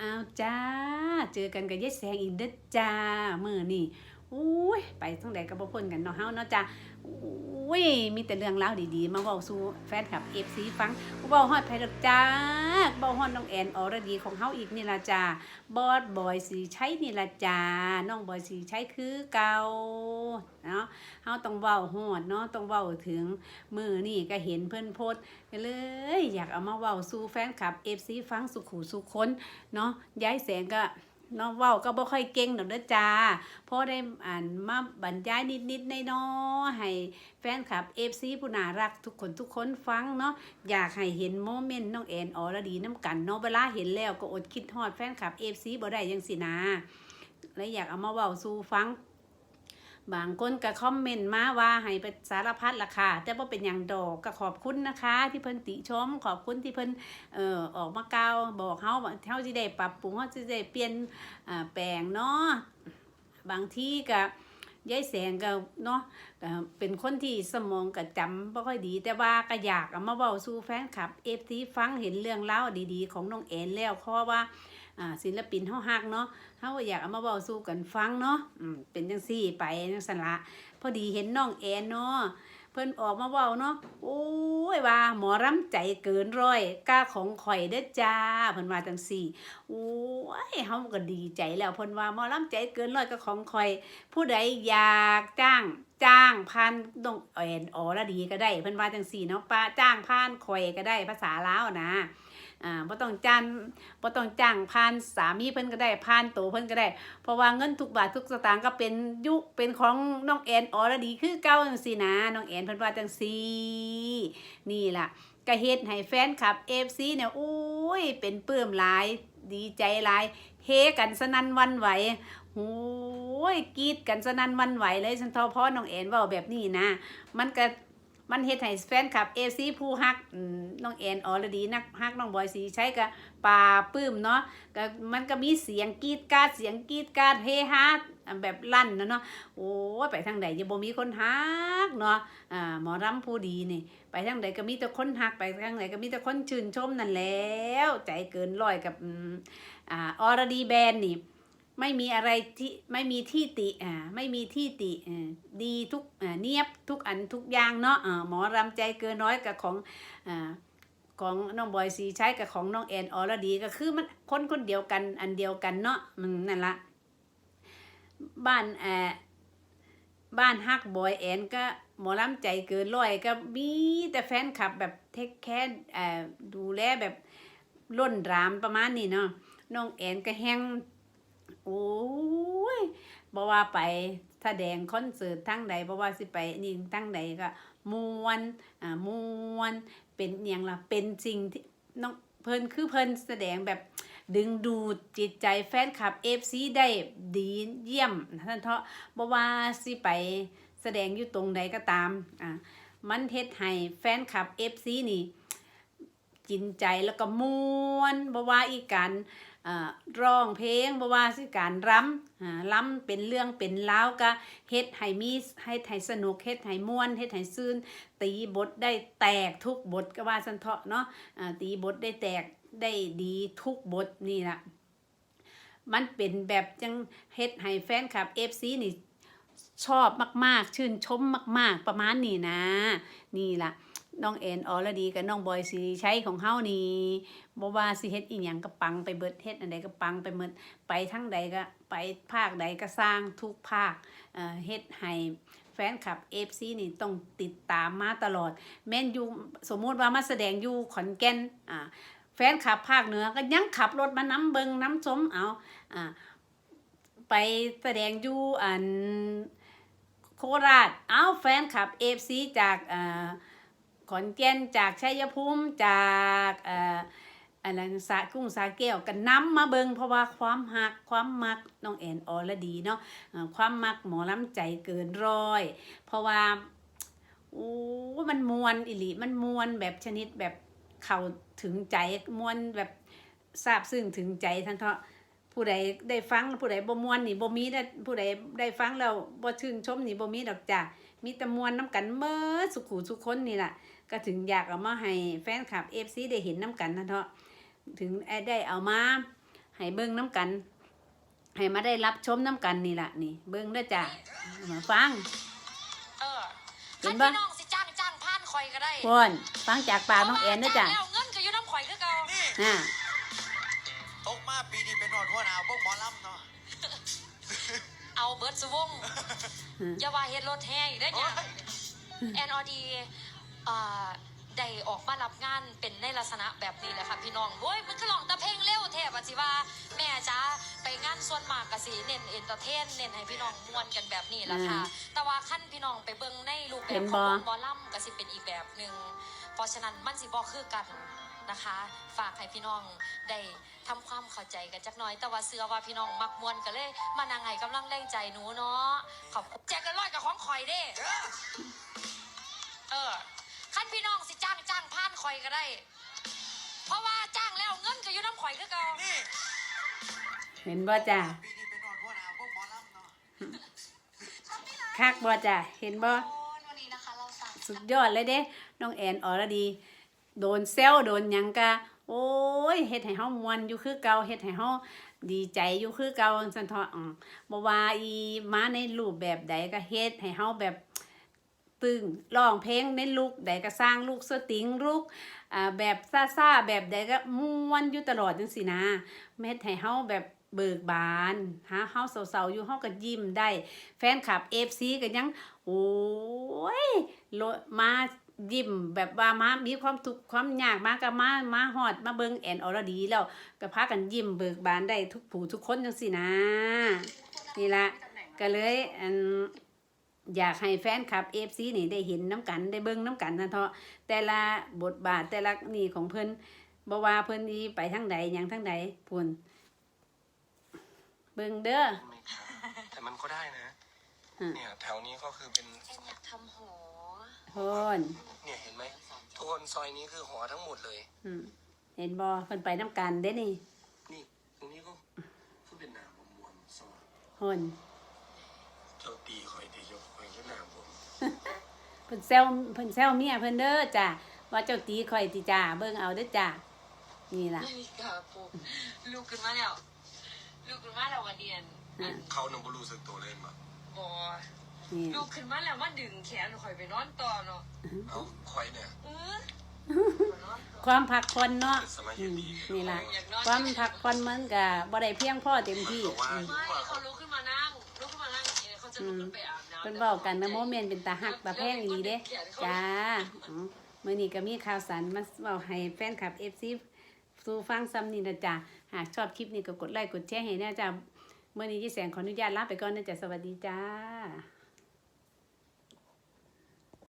อ้าวจ้า เจอกันกับยายแสงอีกเด้อจ้าเมื่อนี่ อุ้ยไปทั้งใดก็บ่พ้นกันเนาะเฮาเนาะจ้าอุ้ยมีแต่เรื่องราวดีๆ มาเว้าสู่แฟนคลับ FC ฟังเว้าฮอดไผดอกจ้าเว้าฮอดน้องแอนออรดีของเฮาอีกนี่ล่ะจ้าบอสบอยสีใช้นี่ล่ะจ้าน้องบอยสีใช้คือเก่าเนาะเฮาต้องเว้าฮอดเนาะต้องเว้าถึงมือนี่ก็เห็นเพิ่นโพสต์เลย อยากเอามาเว้าสู่แฟนคลับ FC ฟังสุขหูสุขคนเนาะย้ายแสงก็ เนาะเว้าก็บ่ค่อยเก่งดอกเด้อจ้าพ่อได้อ่านมาบรรยายนิดๆในน้อให้แฟนคลับ FC ผู้น่ารักทุกคนทุกคนฟังเนาะอยากให้เห็นโมเมนต์น้องแอนอรดีน้ำกันเนาะเวลาเห็นแล้วก็อดคิดฮอดแฟนคลับ FC บ่ได้จังสินะและอยากเอามาเว้าสู่ฟัง บางคนก็คอมเมนต์มาว่าให้ไปสารพัดราคาแต่ว่าเป็นอย่างดอกก็ขอบคุณนะคะ ที่เพิ่นติชม ขอบคุณที่เพิ่นเอ่อออกมากล่าวบอกเฮาว่าเฮาสิได้ปรับปรุงเฮาสิได้เปลี่ยนอ่าแปลงเนาะบางทีก็ยายแสงก็เนาะเป็นคนที่สมองก็จำบ่ค่อยดี แต่ว่าก็อยากเอามาเว้าสู่แฟนคลับ FT ฟังเห็นเรื่องราดีๆ ของน้องแอนแล้วเพราะว่า อ่าศิลปินเฮาฮักเนาะเฮาอยากเอามาเว้าสู่กันฟังเนาะอืมเป็นจังซี่ไปจังซั่นละพอดีเห็นน้องแอนเนาะเพิ่นออกมาเว้าเนาะโอ้ยว่าหมอรำใจเกินร้อยกล้าของข่อยเด้อจ้าเพิ่นว่าจังซี่โอ้ยเฮาก็ดีใจแล้วเพิ่นว่าหมอรำใจเกินร้อยก็ของข่อย ผู้ใดอยากจ้างจ้างพันน้องแอนออละดีก็ได้เพิ่นว่าจังซี่เนาะป้าจ้างพันข่อยก็ได้ภาษาลาวนะ อ่าบ่ต้องจ้างบ่ต้องจ้างพันสามีเพิ่นก็ได้พันโตเพิ่นก็ได้ เพราะว่าเงินทุกบาททุกสตางค์ก็เป็นยุเป็นของน้องแอนออรดีคือเก่าจังซี่นะน้องแอนเพิ่นว่าจังซี่นี่ล่ะก็เฮ็ดให้แฟนคลับ FC เนี่ยโอ้ยเป็นปลื้มหลายดีใจหลายเฮกันสนั่นวันไหวโอ้ยกรีดกันสนั่นวันไหวเลยฉันทอพ่อน้องแอนว้าแบบนี้นะ มันก็ มันเฮ็ดให้แฟนคลับ FC ผู้ฮักอืมน้องแอนออรดีนักฮักน้องบอยสีใช้ก็ปลาปลื้มเนาะก็มันก็มีเสียงกรีดกาดเสียงกรีดกาดเฮฮาแบบลั่นนะเนาะโอ้ไปทางใดจะบ่มีคนฮักเนาะอ่าหมอรำผู้ดีนี่ไปทางใดก็มีแต่คนฮักไปทางไหนก็มีแต่คนชื่นชมนั่นแล้ว ใจเกินร้อยกับอ่าออรดีแบนนี่ ไม่มีอะไรที่ไม่มีที่ติอ่าไม่มีที่ติอ่าดีทุกอ่าเนียบทุกอันทุกอย่างเนาะอ่าหมอรำใจเกินร้อยกับของอ่าของน้องบอยสีใช้กับของน้องแอนออรดีก็คือมันคนคนเดียวกันอันเดียวกันเนาะมันนั่นละบ้านเอ่อบ้านฮักบอยแอนก็หมอลำใจเกินร้อยก็มีแต่แฟนคลับแบบเทคแคร์ดูแลแบบล้นรามประมาณนี้เนาะน้องแอนก็แห้ง อ้ยบอกว่าไปแสดงคอนเสิร์ตทั้งใดบอกว่าสิไปนี่ทั้งใดก็มวนอ่ามวนเป็นอย่างละเป็นสิ่งที่น้องเพิ่นคือเพิ่นแสดงแบบดึงดูดจิตใจแฟนคลับ FC ได้ดีเยี่ยมท่านเถาะบ่ว่าสิไปแสดงอยู่ตรงใดก็ตามอ่ามันเฮ็ดให้แฟนคลับ FC นี่ จินใจแล้วก็มวนบ่ว่าอีกกา ร้องเพลงบ่ว่าสิการรำอ่าล้ำเป็นเรื่องเป็นราก็เฮ็ดให้มีให้ให้สนุกเฮ็ดให้ม่วนเฮ็ดให้ซื่นตีบทได้แตกทุกบทก็ว่าสันเถาะเนาะตีบทได้แตกได้ดีทุกบทนี่ละมันเป็นแบบจังเฮ็ดให้แฟนคลับ FC นี่ชอบมากๆ ชื่นชมมาก ๆ ประมาณนี้นะ นี่ล่ะ น้องแอนออลดีกับน้องบอยสีใช้ของเฮานี่บ่ว่าสิเฮ็ดอีหยังก็ปังไปเบิดเฮ็ดอันใดก็ปังไปหมดไปทั้งใดก็ไปภาคใดก็สร้างทุกภาคเฮ็ดให้แฟนคลับ FC นี่ต้องติดตามมาตลอด แม่นอยู่สมมติว่ามาแสดงอยู่ขอนแก่นอ่าแฟนคลับภาคเหนือก็ยังขับรถมาน้ำเบิงน้ำชมเอาอ่าไปแสดงอยู่อันโคราชเอาแฟนคลับ FC จากอ่า ขอนแก่นจากชัยภูมิจากอ่าอะไรนสากุ้งสาแก้วกันน้ำมาเบิงเพราะว่าความหักความมักน้องแอนออลดีเนาะความมักหมอลำใจเกินร้อย เพราะว่าโอ้มันมวนอิลิมันมวนแบบชนิดแบบเข้าถึงใจมวนแบบซาบซึ้งถึงใจท่านเถาะผู้ใดได้ฟังผู้ใดบ่มวนนี่บ่มีได้ผู้ใดได้ฟังแล้วบ่ชื่นชมนี่บ่มีดอกจ้ะมีแต่มวนน้ำกันเมื่อสุขุสุขคนนี่แหละ ก็ถึงอยากเอามาให้แฟนคลับ FC ได้เห็นน้ำกันท่านเถาะถึงได้เอามาให้เบิ่งน้ำกัน ให้มาได้รับชมน้ำกันนี่ล่ะนี่ เบิ่งเด้อจ้ะมาฟังเออเห็คันนปะพี่น้องสิจ้างจ้างผ่านคอยก็ได้พนฟังจากปากน้องแอนเด้อจ้ะแล้วเงินก็อยู่น้ำข่อยคือเก่านี่อ่าตกมาปีนี้เป็นหนวดหัวหนาวพวกหมอลำเนาะเอาเบิร์ดสวงอย่าว่าเฮ็ดรถแห่อีกได้อโอ้เนี่ยยแอนออดีอ่า ได้ออกมารับงานเป็นในลักษณะแบบนี้แหละค่ะพี่น้องโอ้ยมันคือลองตะเพลงเร็วแทบว่าสิว่าแม่จ้าไปงานส่วนมากกะสิเน้นเอนเตอร์เทนเน้นให้พี่น้องม่วนกันแบบนี้แหละค่ะ แต่ว่าขั้นพี่น้องไปเบิ่งในรูปแบบของวงบอลลัมก็สิเป็นอีกแบบหนึ่งเพราะฉะนั้นมันสิบ่คือกันนะคะ ฝากให้พี่น้องได้ทำความเข้าใจกันจักหน่อย แต่ว่าเสื้อว่าพี่น้องมักมวนก็เลยมานั่งให้กำลังแรงใจหนูเนาะขอบคุณแจกกันร้อยกับของข่อยเด้ อยก็ได้ เพราะว่าจ้างแล้วเงินก็อยู่น้ำข่อยคือเก่านี่เห็นบ่จ้ะปีนี้เป็นหนวดหัวหนาวพวกหมอลำเนาะคักบ่จ้ะเห็นบ่วันนี้นะคะเราสั่งสุดยอดเลยเด้น้องแอนอรดี โดนเซลโดนหยังกะโอ้ยเฮ็ดให้เฮามวนอยู่คือเก่าเฮ็ดให้เฮาดีใจอยู่คือเก่าซั่นเถาะอือบ่ว่าอีมาในรูปแบบใดก็เฮ็ดให้เฮาแบบ ตึงร้องเพลงในลูกใดก็สร้างลูกสติงลูกแบบซ่าแบบใดก็ม่วนอยู่ตลอดจังซี่นะเฮ็ดให้เฮาแบบเบิกบานหาเฮาเศร้าๆอยู่เฮาก็ยิ้มได้ แฟนคลับ FC ก็ยัง โอ้ยโลมายิ้มแบบว่ามามีความทุกข์ความยากมากก็มามาฮอดมาเบิงแอนอรดีแล้วก็พากันยิ้มเบิกบานได้ทุกผู้ทุกคนจังสินะ นี่ละก็เลยอัน อยากให้แฟนคลับ FC นี่ได้เห็นน้ำกันได้เบิ่งน้ำกันนะเถาะแต่ละบทบาทแต่ละนี่ของเพิ่นบ่ว่าเพิ่นนี่ไปทางใดหยังทางใดพุ่นเบิ่งเด้อไหมครับแต่มันก็ได้นะอืมเนี่ย แถวนี้ก็คือเป็นแอนอยากทำหอพุ่นเนี่ยเห็นไหมทุกคนซอยนี้คือหอทั้งหมดเลย อืมเห็นบ่เพิ่นไปน้ำกันเด้นี่นี่ ตรงนี้ก็คือเป็นหนามผมมวนสวัสดพุ่น เจ้าตีคอยตียกคอยก็หนามผม เพิ่นแซวเพิ่นแซวเมียเพิ่นเด้อจ้ะว่าเจ้าตีข่อยติจ้าเบิ่งเอาเด้อจ้ะนี่ล่ะนี่ค่ะปุ๊บลูกขึ้นมาแล้ว ลูกขึ้นมาแล้ววันเดียนอะเขานำบรู้สึกตัวเล่นมาบอนี่ลูกขึ้นมาแล้วมาดึงแขนข่อยไปนอนต่อเนาะเอาคอยเนี่ยเออความพักผ่อนเนาะเป็นสมัยอืมดีนี่ล่ะความพักผ่อนมันก็บ่ได้เพียงพอเต็มที่บอกว่าอืมไม่เขาลุกขึ้นมานั่งลุกขึ้นมานั่งอย่างนี้เขาจะลุกขึ้นไปอาบน้ำ เป็นเว้ากันนะโมเมนต์เป็นตาหักตาแพงดีเด้จ้าเมื่อนี้ก็มีข่าวสารมาเว้าให้แฟนคลับ FC สู่ฟังซ้ำนี่นะจ้าหากชอบคลิปนี้ก็กดไลค์กดแชร์ให้แน่จ้าเมื่อนี้ยี่แสงขออนุญาตลาไปก่อนนะจ้ะสวัสดีจ้า